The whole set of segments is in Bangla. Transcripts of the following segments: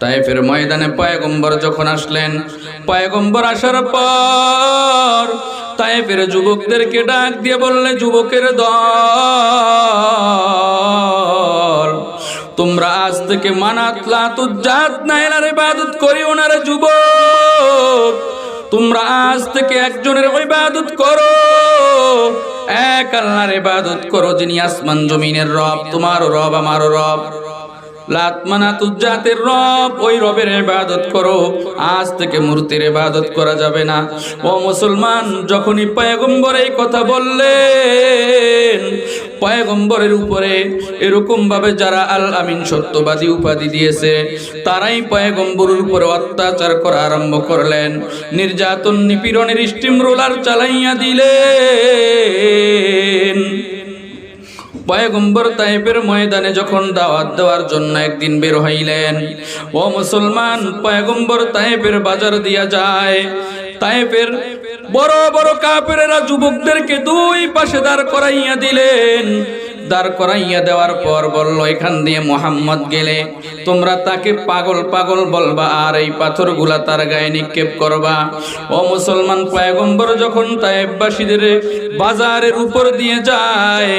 তাইফের ময়দানে পয়গম্বর যখন আসলেন, পয়গম্বর আসার পর তাইফের যুবকদেরকে ডাক দিয়ে বললে, যুবকের দল, তোমরা আজ থেকে মানাত লাতুজ্জাত, নাইলার ইবাদত করি ওনার যুবক। তোমরা আজ থেকে একজনের ইবাদত করো, এক আল্লাহর ইবাদত করো যিনি আসমান জমিনের রব, তোমারও রব, আমারও রব। লাতমানা রব, ওই রবের ইবাদত করো। আজ থেকে মূর্তির ইবাদত করা যাবে না। ও মুসলমান, যখনই পয়গম্বর এই কথা বললেন, পয়গম্বরের উপরে এরকম ভাবে যারা আল আমিন সত্যবাদী উপাধি দিয়েছে, তারাই পয়গম্বরের উপরে অত্যাচার করা আরম্ভ করলেন। নির্যাতন, নিপীড়নের স্টিম রোলার চালাইয়া দিলেন। পয়গম্বর তাইবের ময়দানে যখন দাওয়াত দেওয়ার জন্য একদিন বের হইলেন, ও মুসলমান, পয়গম্বর তাইবের বাজার দিয়া যায়। তাইবের বড় বড় কাপেরা যুবকদেরকে দুই পাশে দাঁড় করাইয়া দিলেন। দাঁড় করাইয়া দেওয়ার পর বলল, এখান দিয়ে মোহাম্মদ গেলে তোমরা তাকে পাগল পাগল বলবা আর এই পাথরগুলা তার গায়ে নিক্ষেপ করবা। ও মুসলমান পয়গম্বর যখন তাইবাসীদের বাজারের উপর দিয়ে যায়,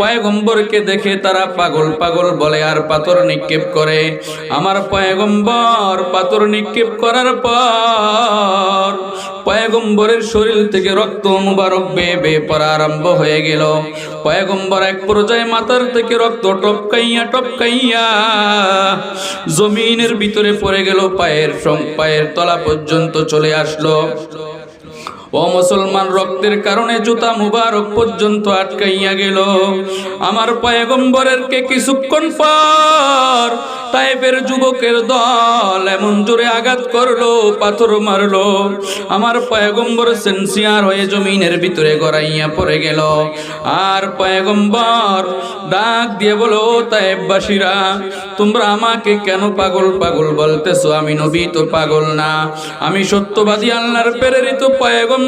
পয়গম্বরকে দেখে তারা পাগল পাগল বলে, আর পাথর নিক্ষেপ করে। আমার পয়গম্বর পাথর নিক্ষেপ করার পর পয়গম্বরের শরীর থেকে রক্ত মুবারক বেয়ে বেয়ে আরম্ভ হয়ে গেল। পয়গম্বর এক পর্যায়ে মাথার থেকে রক্ত টপকাইয়া টপকাইয়া জমিনের ভিতরে পড়ে গেল, পায়ের পায়ের তলা পর্যন্ত চলে আসলো। ও মুসলমান, রক্তের কারণে জুতা মুবারক পর্যন্ত আটকাইয়া গেল। আমার পয়গম্বরের কে কিছুক্ষণ পর তাইফের যুবকের দল এমন জোরে আঘাত করল, পাথর মারলো। আমার পয়গম্বর সেন্সিয়ার হয়ে জমিনের ভিতরে গড়াইয়া পড়ে গেল। আর পয়গম্বর ডাক দিয়ে বলো, তাইফবাসীরা, তোমরা আমাকে কেন পাগল পাগল বলতেছো? আমি নবী তো পাগল না। আমি সত্যবাদী, আল্লাহর প্রেরিত পয়গম্বর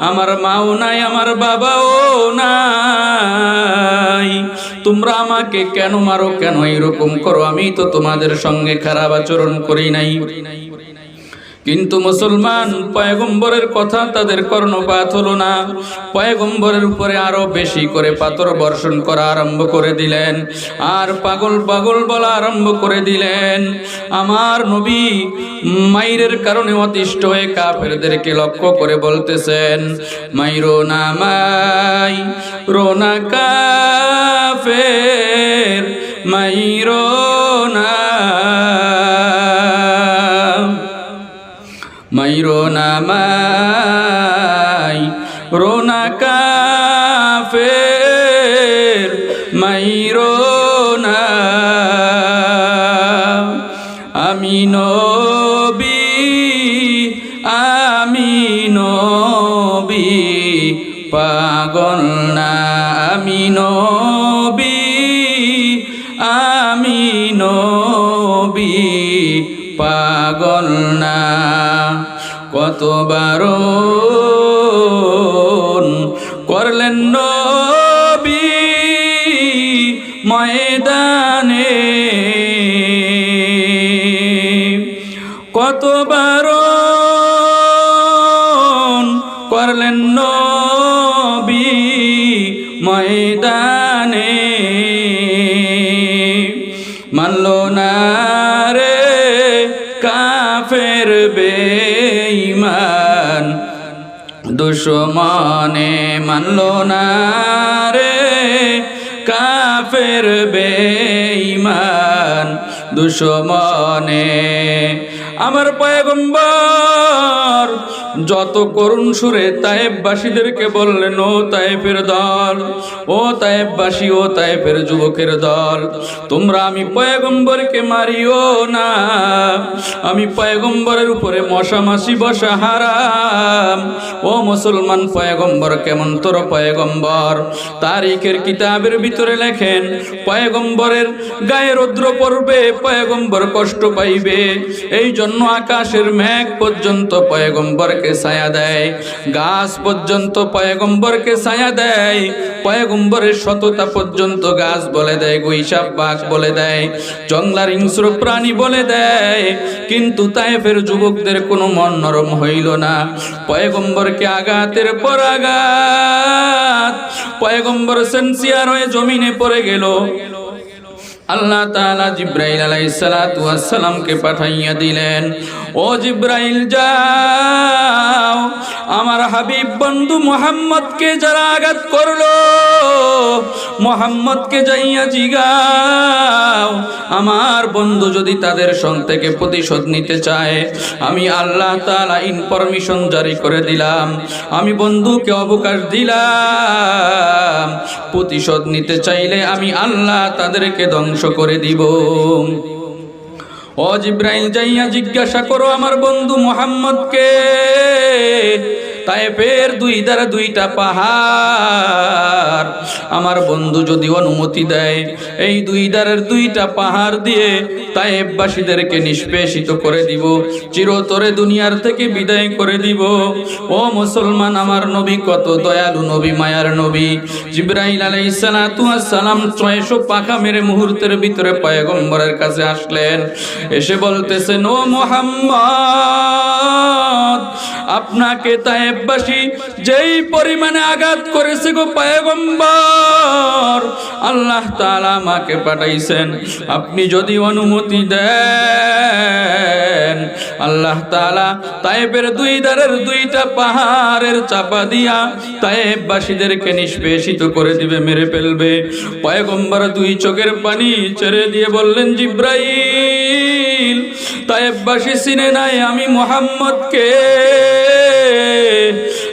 আমার মাও নাই, আমার বাবাও নাই। তোমরা আমাকে কেন মারো, কেন এরকম করো? আমি তো তোমাদের সঙ্গে খারাপ আচরণ করি নাই। কিন্তু মুসলমান পয়গম্বরের কথা তাদের কর্ণপাত হলো না। পয়গম্বরের উপরে আরও বেশি করে পাথর বর্ষণ করা আরম্ভ করে দিলেন। আর পাগল পাগল বলা আরম্ভ করে দিলেন। আমার নবী মাইরের কারণে অতিষ্ঠ হয়ে কাফেরদেরকে লক্ষ্য করে বলতেছেন, মাইরো না মাই রোনা কাফের মাইরো মাইরো নামাই পাগল না কতবার করলেন নবী ময়দানে। দুশ্মনে মানল না রে। কাফের বেঈমান দুশ্মনে। আমার পয়গম্বর যত করুণ সুরে তায়েববাসীদেরকে বললেন, ও তায়েফের দল, ও তায়েববাসী, ও তায়েফের যুবকের দল, তোমরা আমি পয়গম্বরকে মারিও না, আমি পয়গম্বরের উপরে মশামাসি বসা হারাম। ও মুসলমান পয়গম্বর, কেমন তোর পয়গম্বর? তারিখের কিতাবের ভিতরে লেখেন, পয়গম্বরের গায়ে রৌদ্র পড়বে, পয়গম্বর কষ্ট পাইবে এই জন্য আকাশের মেঘ পর্যন্ত পয়গম্বরকে ছায়া দেয়। গাছ পর্যন্ত পয়গম্বরকে ছায়া দেয়। পয়গম্বরের সততা পর্যন্ত গাছ বলে দেয়, গুইসাপ বাঘ বলে দেয়, জংলার হিংস্র প্রাণী বলে দেয়। কিন্তু তাইফের যুবকদের কোনো মন নরম হইল না। পয়গম্বরকে আঘাতের পর আঘাত পয়গম্বর সেন্সিয়ার হয়ে জমিনে পড়ে গেল। আল্লাহ তালা জিব্রাইল আলাইহিস সালাতু ওয়াস সালামকে পাঠাইয়া দিলেন, ও জিব্রাইল, যাও। আমার হাবিব বন্ধু মোহাম্মদকে যারা আঘাত করল মোহাম্মদকে যাইয়া জিগাও। আমার বন্ধু যদি তাদের সং থেকে প্রতিশোধ নিতে চায়, আমি আল্লাহ তাআলা ইনফরমেশন জারি করে দিলাম। আমি বন্ধুকে অবকাশ দিলাম। প্রতিশোধ নিতে চাইলে আমি আল্লাহ তাদেরকে ধ্বংস করে দিব। ও জিব্রাইল, যাইয়া জিজ্ঞাসা করো আমার বন্ধু মোহাম্মদকে। তাইফের দুই দ্বারা দুইটা পাহাড়। আমার বন্ধু যদি অনুমতি দেয়, এই দুই দ্বারের দুইটা পাহাড় দিয়ে তাইফবাসীদেরকে নিষ্পেষিত করে দিব, চিরতরে দুনিয়ার থেকে বিদায় করে দিব। ও মুসলমান, আমার নবী কত দয়ালু নবী, মায়ার নবী। জিব্রাইল আলাইহিস সালাতু ওয়াস সালাম 600 পাখা মেরে মুহূর্তের ভিতরে পয়গম্বরের কাছে আসলেন। এসে বলতেছেন, ও মোহাম্মদ, আপনাকে তায়েববাসী যেই পরিমাণে আঘাত করেছে গো পয়গম্বর, আল্লাহ তাআলা আমাকে পাঠাইছেন। আপনি যদি অনুমতি দেন। আল্লাহ তাআলা তায়েবের দুই ধারের দুইটা পাহাড়ের চাপা দিয়া তায়েববাসীদেরকে নিষ্পেষিত করে দিবে, মেরে ফেলবে। পয়গম্বর দুই চোখের পানি ছেড়ে দিয়ে বললেন, জিব্রাইল, তায়েববাসী চিনে নাই আমি মোহাম্মদকে।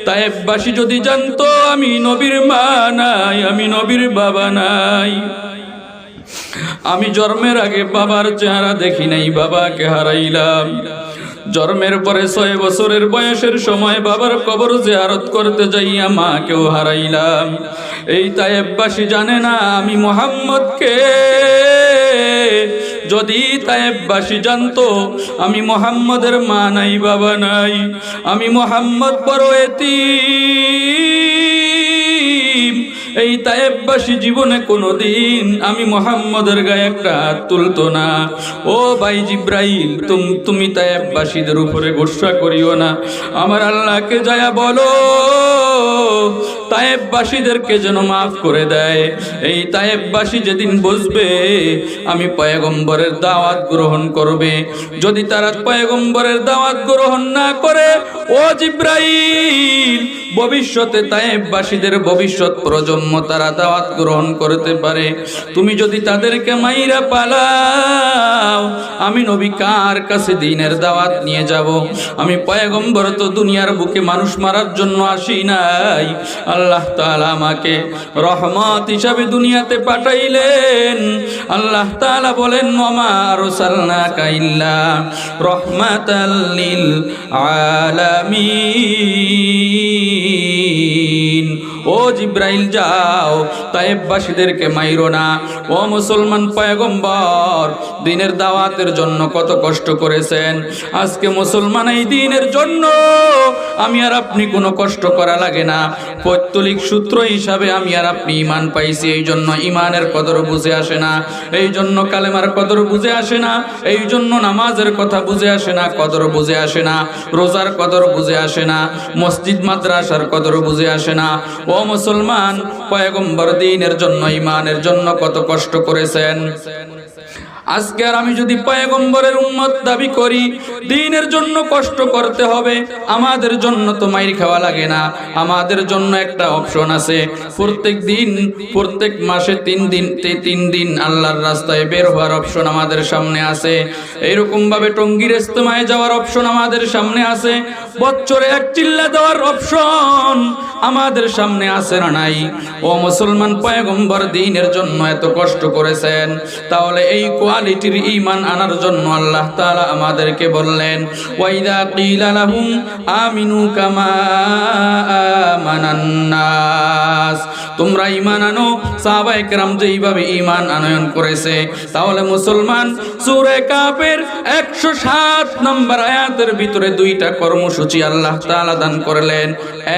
তায়েববাসী যদি জানতো আমি নবীর মা নাই, আমি নবীর বাবা নাই। আমি জন্মের আগে বাবার চেহারা দেখি নাই, বাবাকে হারাইলাম। জন্মের পরে ছয় বছরের বয়সের সময় বাবার কবর জিয়ারত করতে যাইয়া মাকেও হারাইলাম। এই তায়েববাসী জানে না আমি মোহাম্মদকে। যদি তায়েববাসী জানতো, আমি মোহাম্মদের মা নাই, বাবা নাই। আমি মোহাম্মদ বড় এতিম। এই তায়েববাসী জীবনে কোনোদিন আমি মোহাম্মদের গায়ে একটা তুলতো না। ও ভাই জিব্রাইল, তুম তুমি তায়েববাসীদের উপরে গোসা করিও না। আমার আল্লাহকে যায়া বলো, তায়েববাসীদেরকে যেন মাফ করে দেয়। এই তায়েববাসী যেদিন বসবে, আমি পয়গম্বরের দাওয়াত গ্রহণ করবে। যদি তারা পয়গম্বরের দাওয়াত গ্রহণ না করে, ও জিব্রাইল, ভবিষ্যতে তায়েববাসীদের ভবিষ্যৎ প্রজন্ম তারা দাওয়াত গ্রহণ করতে পারে। তুমি যদি তাদেরকে মাইরা পালাও, আমি নবী কার কাছে দিনের দাওয়াত নিয়ে যাব? আমি পয়গম্বর তো দুনিয়ার বুকে মানুষ মারার জন্য আসি নাই। আল্লাহ তালা আমাকে রহমত হিসাবে দুনিয়াতে পাঠাইলেন। আল্লাহ তাআলা বলেন ওমা আরসালনাকা কাইল্লা রহমাতাল লিল আলামিন। ও জিব্রাইল যাও, তায়েববাসীদেরকে মাইরো না। ও মুসলমান পয়গম্বর, দিনের দাওয়াতের জন্য কত কষ্ট করেছেন। আজকে মুসলমান এই দিনের জন্য আমি আর আপনি কোনো কষ্ট করা লাগে না। পৈত্তলিক সূত্র হিসাবে আমি আর আপনি ইমান পাইছি এই জন্য ইমানের কদর বুঝে আসে না। এই জন্য কালেমার কদর বুঝে আসে না। এই জন্য নামাজের কথা বুঝে আসে না, কদর বুঝে আসে না। রোজার কদর বুঝে আসে না। মসজিদ মাদ্রাসার কদর বুঝে আসে না। ও মুসলমান পয়গম্বর দিনের জন্য ইমানের জন্য কত কষ্ট করেছেন? আজকে আর আমি যদি পয়গম্বরের উম্মত দাবি করি, দিনের জন্য কষ্ট করতে হবে, আমাদের জন্য তো মাইর খাওয়া লাগে না। আমাদের জন্য একটা অপশন আছে। প্রত্যেক দিন, প্রত্যেক মাসে তিন দিন তিন দিন আল্লাহর রাস্তায় বের হওয়ার অপশন আমাদের সামনে আছে। এইরকম ভাবে টঙ্গির ইস্তেমায় যাওয়ার অপশন আমাদের সামনে আছে। বছরে এক চিল্লা দেওয়ার অপশন আমাদের সামনে আছে না নাই? ও মুসলমান পয়গম্বর দিনের জন্য এত কষ্ট করেছেন। তাহলে এই কোয়ালিটির ইমান আনার জন্য আল্লাহ তাআলা আমাদেরকে বললেন, ওয়াইদা কিলা লাহুম আমিনু কামা আমানান নাস। তোমরা ইমান আনো, সাহাবায়ে কেরাম যেইভাবে ঈমান আনয়ন করেছে, তাহলে মুসলমান সূরা কাফের 107 নম্বর আয়াতের ভিতরে দুইটা কর্মসূচি আল্লাহ তাআলা দান করলেন।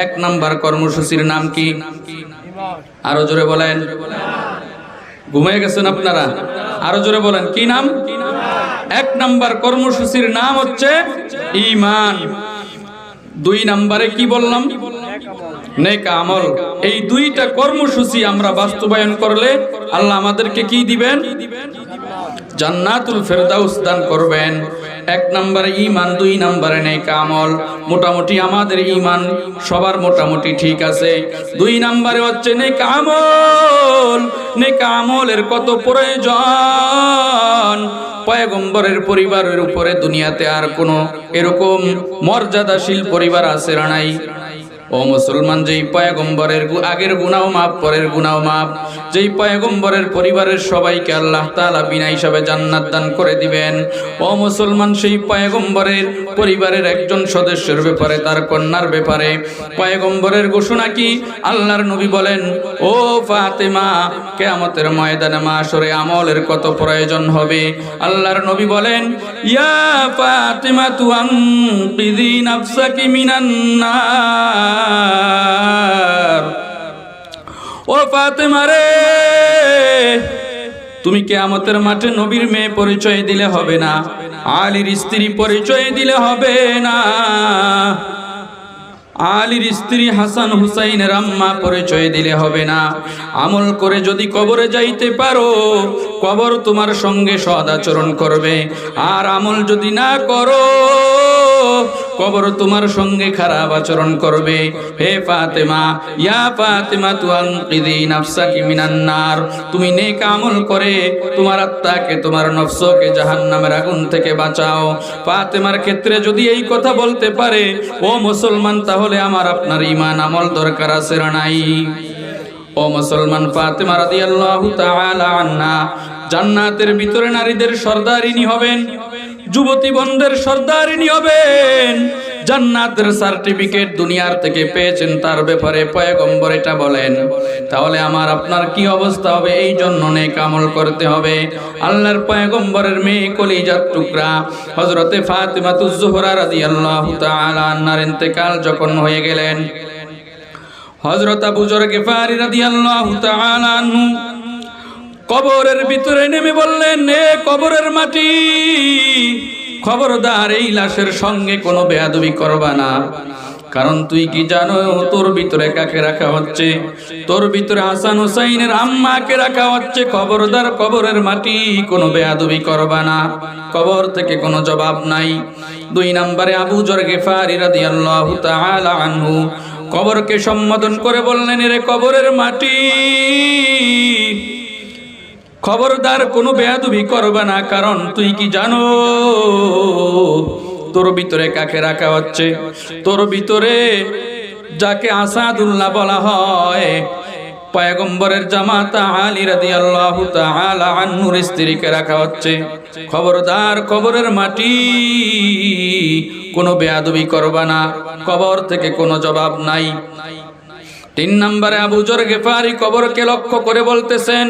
এক নম্বর কর্মসূচির নাম কি? আরও জোরে বলেন। ঘুমিয়ে গেছেন আপনারা? আরও জোরে বলেন, কি নাম? এক নাম্বার কর্মসূচির নাম হচ্ছে ইমান দুই নাম্বারে কি বললাম? নেক আমল। এই দুইটা কর্মসূচি আমরা বাস্তবায়ন করলে আল্লাহ আমাদেরকে কি দিবেন? জান্নাতুল ফেরদাউস দান করবেন। এক নম্বরে ইমান দুই নম্বরে নেক আমল। মোটামুটি আমাদের ইমান সবার মোটামুটি ঠিক আছে। দুই নম্বরে হচ্ছে নেক আমল। নেক আমলের কত প্রয়োজন? পয়গম্বরের পরিবারের উপরে দুনিয়াতে আর কোনো এরকম মর্যাদাশীল পরিবার আছে নাই? ও মুসলমান, যেই পয়গম্বরের আগের গুনাও মাপ পরের গুনাও মাপ যেই পয়গম্বরের পরিবারের সবাইকে আল্লাহ তালা বিনা হিসাবে জান্নাত দান করে দিবেন। ও মুসলমান, সেই পয়গম্বরের পরিবারের একজন সদস্যের ব্যাপারে, তার কন্যার ব্যাপারে। পয়গম্বরের ঘোষণা কি? আল্লাহর নবী বলেন, ও ফাতেমা, কেয়ামতের ময়দানে মাসরে আমলের কত প্রয়োজন হবে? আল্লাহর নবী বলেন, ইয়া ফাতেমা তু নাফসাকি মিনান নার। ও ফাতেমা মারে তুমি কেয়ামতের মাঠে নবীর মেয়ে পরিচয় দিলে হবে না, আলীর স্ত্রী পরিচয় দিলে হবে না। আলীর স্ত্রী হাসান হুসাইনের আম্মা পরিচয় দিলে হবে না। আমল করে যদি কবরে যাইতে পারো, কবর তোমার সঙ্গে সদাচরণ করবে। আর আমল যদি না করো, কবর তোমার সঙ্গে খারাপ আচরণ করবে। হে ফাতেমা, ইয়া ফাতেমা তু আনকিদি নাফসাকি মিনান নার। তুমি নেক আমল করে তোমার আত্মাকে, তোমার নফসকে জাহান্নামের আগুন থেকে বাঁচাও। ফাতেমার ক্ষেত্রে যদি এই কথা বলতে পারে, ও মুসলমান, তাহলে আমার আপনার ইমান আমল দরকার আছে নাই? ও মুসলমান ফাতেমা রাদিয়াল্লাহু তাআলা আনহা, জান্নাতের ভিতরে নারীদের সর্দারিনী হবেন, যুবতী বন্ধের সর্দারিনী হবেন জান্নাতের সার্টিফিকেট দুনিয়ার থেকে পেয়েছেন, তার ব্যাপারে পয়গম্বর এটা বলেন। তাহলে আমার, আপনার কি অবস্থা হবে? এই জন্য নেক আমল করতে হবে। আল্লাহর পয়গম্বরের মেয়ে কলিজার টুকরা, হযরতে ফাতিমাতুজ জোহরা রাদিয়াল্লাহু তাআলা আনহার ইন্তেকাল যখন হয়ে গেলেন, হযরত আবু জর গেফারি রাদিয়াল্লাহু তাআলা আনহু কবরের ভিতরে নেমে বললেন, এ কবরের মাটি খবরদার এই লাশের সঙ্গে কোনো বেয়াদবি করবা না। কারণ তুই কি জানো, তোর ভিতরে কাকে রাখা হচ্ছে? তোর ভিতরে হাসান হুসাইনের আম্মাকে রাখা হচ্ছে। খবরদার কবরের মাটি কোনো বেয়াদবি করবা না। কবর থেকে কোনো জবাব নাই। দুই নম্বরে আবু জর গেফারি রাদিয়াল্লাহু তাআলা আনহু কবরকে সম্বোধন করে বললেন রে কবরের মাটি খবরদার কোনো বেয়াদুবি করবে না, কারণ তুই কি জানো? তোর ভিতরে কাকে রাখা হচ্ছে? তোর ভিতরে যাকে আসাদুল্লাহ বলা হয়। রাখা হচ্ছে। খবরদার মাটি কোনো করবা না। থেকে কোনো জবাব নাই। তিন নম্বরে আবু জর গেফারি কবরকে লক্ষ্য করে বলতেছেন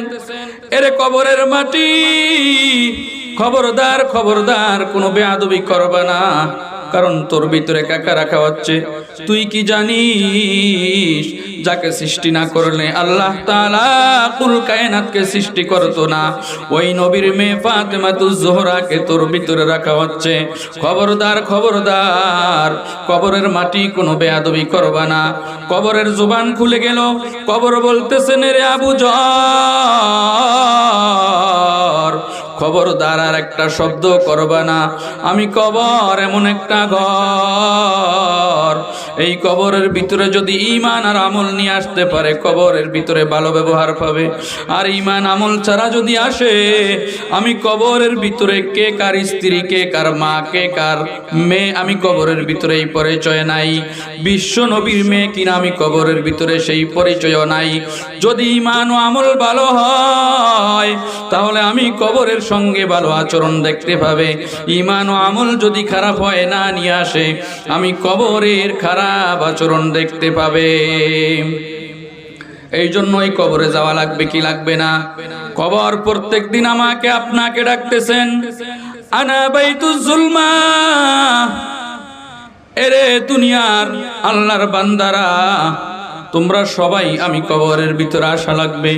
এরে কবরের মাটি। খবরদার খবরদার কোনো বেয়াদবি করবে না। কারণ তোর ভিতরে কাকা রাখা হচ্ছে। তুই কি জানিস, যাকে সৃষ্টি না করলে আল্লাহ কুল কায়নাতকে সৃষ্টি করতো না। ওই নবীর মেয়ে ফাতেমাতুজ জোহরাকে তোর ভিতরে রাখা হচ্ছে। খবরদার খবরদার, কবরের মাটি কোনো বেয়াদবি করবা না। কবরের জোবান খুলে গেল, কবর বলতেছেন রে আবু জর খবরদার আর একটা শব্দ করবা না। আমি কবর এমন একটা ঘর। এই কবরের ভিতরে যদি ইমান আর আমল নিয়ে আসতে পারে, কবরের ভিতরে ভালো ব্যবহার পাবে। আর ইমান আমল ছাড়া যদি আসে, আমি কবরের ভিতরে কে কার স্ত্রী, কে কার মা, কে কার মেয়ে, আমি কবরের ভিতরে এই পরিচয় নাই। বিশ্ব নবীর মেয়ে কিনা আমি কবরের ভিতরে সেই পরিচয় নাই। যদি ইমান ও আমল ভালো হয়, তাহলে আমি কবরের সঙ্গে ভালো আচরণ দেখতে পাবে। ইমান ও আমল যদি খারাপ হয়, না নিয়ে আসে, আমি কবরের খারাপ আচরণ দেখতে পাবে। এই জন্যই কবরে যাওয়া লাগবে কি লাগবে না? কবর প্রত্যেক দিন আমাকে, আপনাকে ডাকতেছেন, আনা বাইতু জুলমা। এরে দুনিয়ার আল্লাহর বান্দারা তোমরা সবাই আমি কবরের ভিতরে আসা লাগবে।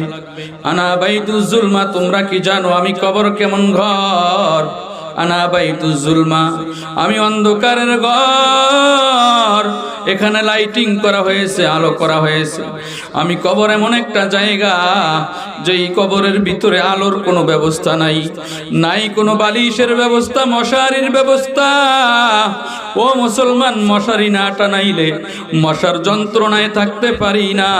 আনা বাইদুল জুলমা, তোমরা কি জানো আমি কবর কেমন ঘর? আনা বাইতু জুলমা। আমি অন্ধকারের ঘর। এখানে লাইটিং করা হয়েছে, আলো করা হয়েছে। আমি কবর এমন একটা জায়গা, যেই কবরের ভিতরে আলোর কোনো ব্যবস্থা নাই। নাই কোনো বালিশের ব্যবস্থা, মশারির ব্যবস্থা। ও মুসলমান, মশারি না টানাইলে মশার যন্ত্রণায় থাকতে পারি না।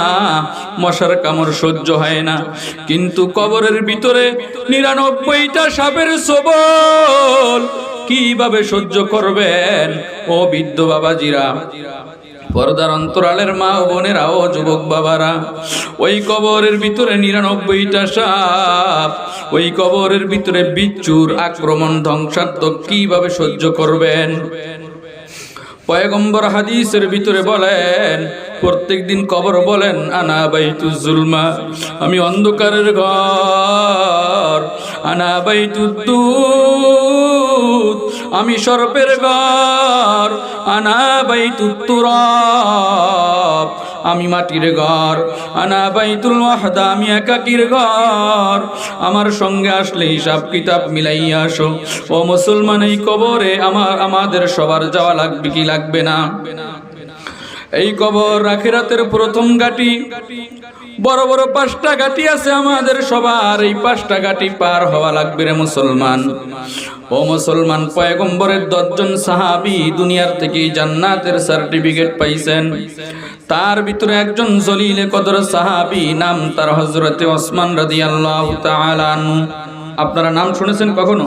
মশার কামড় সহ্য হয় না। কিন্তু কবরের ভিতরে নিরানব্বইটা সাপের সবল কীভাবে সহ্য করবেন? ও বৃদ্ধ বাবাজিরা, পর্দার অন্তরালের মা বোনেরা ও যুবক বাবারা, ওই কবরের ভিতরে নিরানব্বইটা সাপ, ওই কবরের ভিতরে বিচ্ছুর আক্রমণ ধ্বংসাত্মক কীভাবে সহ্য করবেন? পয়গম্বর হাদিসের ভিতরে বলেন প্রত্যেক দিন কবর বলেন, আনা বাইতু জুলমা আমি অন্ধকারের ঘর। আনা বাইতু দুধ আমি সর্পের ঘর। আনা বাইতু তুরাব আমি মাটির ঘর। আনা বাইতুল ওয়াহদা আমি একাকির ঘর। আমার সঙ্গে আসলে হিসাব কিতাব মিলাইয়া আসো। ও মুসলমান, এই কবরে আমার, আমাদের সবার যাওয়া লাগবে কি লাগবে না? এই কবর আখিরাতের প্রথম গাটি বড় বড় পাঁচটা গাটি আছে আমাদের সবার। এই পাঁচটা গাটি পার হওয়া লাগবে রে মুসলমান। ও মুসলমান, পয়গম্বরের দশজন সাহাবি দুনিয়ার থেকে জান্নাতের সার্টিফিকেট পাইছেন। তার ভিতরে একজন জলিলে কদর সাহাবি, নাম তার হজরতে ওসমান রাদিয়াল্লাহু তাআলা আপনারা নাম শুনেছেন কখনো?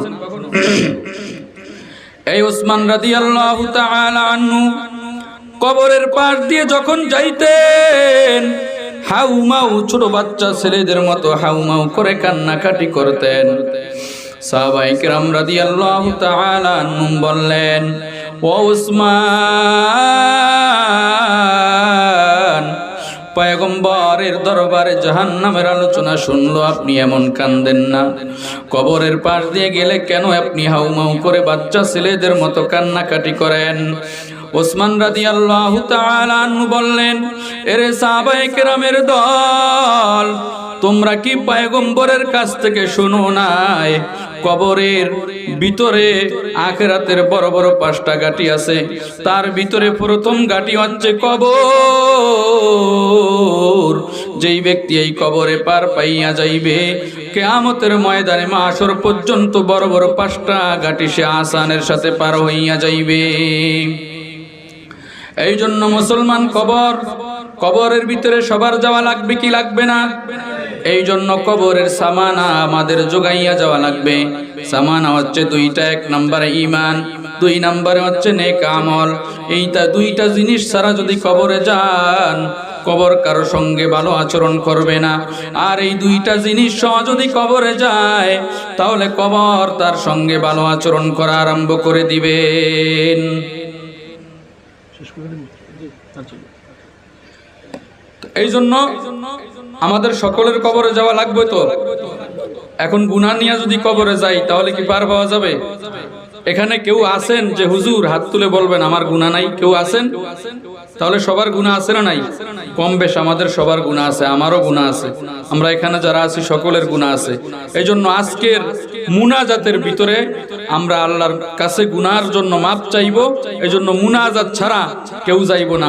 এই ওসমান রাদিয়াল্লাহু তাআলা আনহু কবরের পাশ দিয়ে যখন যাইতেন হাউমাউ ছোট বাচ্চা ছেলেদের মতো হাউমাউ করে কান্নাকাটি করতেন। সাহাবাই কিরাম রাদিয়াল্লাহু তাআলা আনহুম বললেন, ও পয়গম্বরের দরবারে জাহান্নামের আলোচনা শুনলো, আপনি এমন কান্দেন না। কবরের পাশ দিয়ে গেলে কেন আপনি হাউমাউ করে বাচ্চা ছেলেদের মতো কান্নাকাটি করেন? ওসমান রাদি আল্লাহ বললেন, এরে সাহাবায়ে কেরামের দল, তোমরা কি পায়গম্বরের কাছ থেকে শোনো নাই? কবরের ভিতরে আখেরাতের বড় বড় পাঁচটা গাটি আছে, তার ভিতরে প্রথম গাটি হচ্ছে কবর। যেই ব্যক্তি এই কবরে পার পাইয়া যাইবে, কেয়ামতের ময়দানে মাসর পর্যন্ত বড় বড় পাঁচটা গাটি সে আসানের সাথে পার হইয়া যাইবে। এই জন্য মুসলমান কবর, কবরের ভিতরে সবার যাওয়া লাগবে কি লাগবে না? এই জন্য কবরের সামানা আমাদের যোগাইয়া যাওয়া লাগবে। সামানা হচ্ছে দুইটা, এক নম্বরে ইমান দুই নম্বরে হচ্ছে নেক আমল। এইটা দুইটা জিনিস ছাড়া যদি কবরে যান, কবর কারও সঙ্গে ভালো আচরণ করবে না। আর এই দুইটা জিনিস সহ যদি কবরে যায়, তাহলে কবর তার সঙ্গে ভালো আচরণ করা আরম্ভ করে দিবেন। এই জন্য আমাদের সকলের কবরে যাওয়া লাগবে তো? এখন গুনা নিয়ে যদি কবরে যাই তাহলে কি পার পাওয়া যাবে? এখানে কেউ আছেন যে হুজুর, হাত তুলে বলবেন, আমার গুণা নাই। কেউ আছেন? তাহলে সবার গুণা আছে না নাই? কম বেশ আমাদের সবার গুণা আছে, আমারও গুণা আছে। আমরা এখানে যারা আছি, সকলের গুণা আছে। এই জন্য আজকের মুনাজাতের ভিতরে আমরা আল্লাহর কাছে গুনার জন্য মাপ চাইব। এই জন্য মুনাজাত ছাড়া কেউ যাইব না।